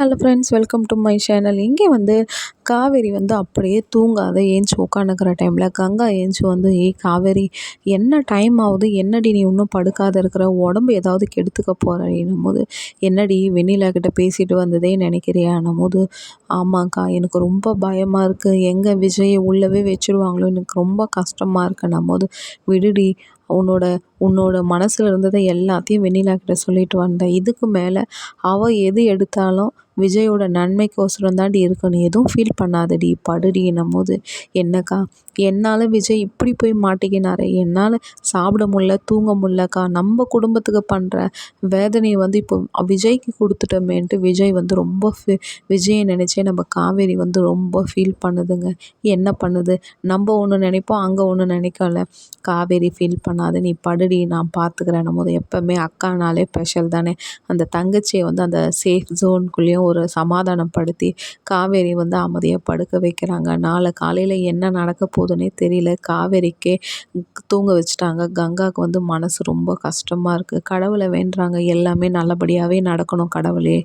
Hello friends welcome to my channel இங்கே வந்து காவேரி வந்து அப்படியே தூங்காத ஏஞ்சி உட்காந்துக்கிற டைமில் கங்கா ஏஞ்சி வந்து ஏய் காவேரி என்ன டைம் ஆகுது? என்னடி நீ இன்னும் படுக்காத இருக்கிற? உடம்பு ஏதாவது கெடுத்துக்க போகிறேன்னும் போது என்னடி வெண்ணிலா கிட்ட பேசிட்டு வந்ததே நினைக்கிறியான்னும் போது ஆமாக்கா எனக்கு ரொம்ப பயமாக இருக்குது எங்கே விஜயை உள்ளவே வச்சுருவாங்களோ? எனக்கு ரொம்ப கஷ்டமாக இருக்குன்னும் போது விடுடி உன்னோட உன்னோட மனசில் இருந்ததை எல்லாத்தையும் வெண்ணிலா கிட்ட சொல்லிட்டு வந்தேன். இதுக்கு மேலே அவள் எது எடுத்தாலும் விஜயோட நன்மைக்கோசரம் தாண்டி இருக்கணும். எதுவும் ஃபீல் பண்ணாதடி படுடி போது என்னக்கா என்னால் விஜய் இப்படி போய் மாட்டிக்கினாரு. என்னால் சாப்பிட முடில தூங்க முடிலக்கா நம்ம குடும்பத்துக்கு பண்ணுற வேதனையை வந்து இப்போ விஜய்க்கு கொடுத்துட்டோமேன்ட்டு விஜய் வந்து ரொம்ப ஃபீ விஜயை நினச்சே நம்ம காவேரி வந்து ரொம்ப ஃபீல் பண்ணுதுங்க. என்ன பண்ணுது? நம்ம ஒன்று நினைப்போம் அங்கே ஒன்று நினைக்கல. காவேரி ஃபீல் பண்ணாத நீ படு படுடி நான் பார்த்துக்கிறேன் போது எப்போவுமே அக்கானாலே ஸ்பெஷல் தானே. அந்த தங்கச்சியை வந்து அந்த சேஃப் ஜோனுக்குள்ளேயும் ஒரு சமாதானப்படுத்தி காவேரி வந்து அமைதியாக படுக்க வைக்கிறாங்க. நாளை காலையில் என்ன நடக்க போகுதுன்னே தெரியல. காவேரிக்கே தூங்க வச்சுட்டாங்க. கங்காவுக்கு வந்து மனசு ரொம்ப கஷ்டமாக இருக்குது கடவுளை வேண்டுறாங்க. எல்லாமே நல்லபடியாகவே நடக்கணும் கடவுளே.